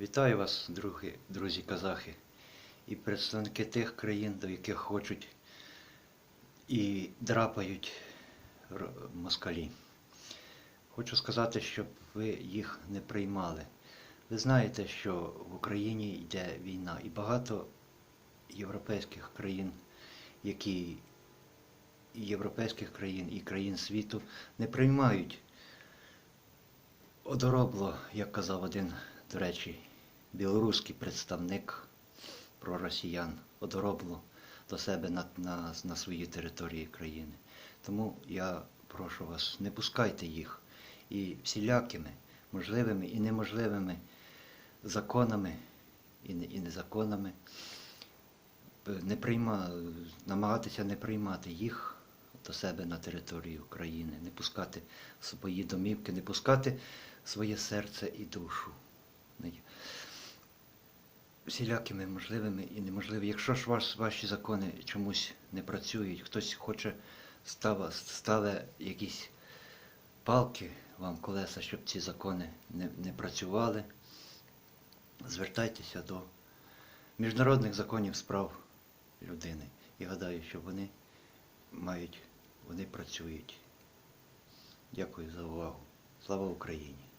Вітаю вас, другі, друзі казахи, і представники тих країн, до яких хочуть і драпають москалі. Хочу сказати, щоб ви їх не приймали. Ви знаєте, що в Україні йде війна, і багато європейських країн, які європейських країн, і країн світу не приймають одоробло, як казав один, до речі, білоруський представник про росіян, одоробло до себе на, на, на свої території країни. Тому я прошу вас, не пускайте їх і всілякими можливими і неможливими законами і, не- і незаконами е, не прийма, намагатися не приймати їх до себе на територію України, не пускати свої домівки, не пускати своє серце і душу. Всілякими можливими і неможливими. Якщо ж ваш, ваші закони чомусь не працюють, хтось хоче ставе, ставе якісь палки вам колеса, щоб ці закони не, не працювали, звертайтеся до міжнародних законів справ людини. І гадаю, що вони мають, вони працюють. Дякую за увагу. Слава Україні!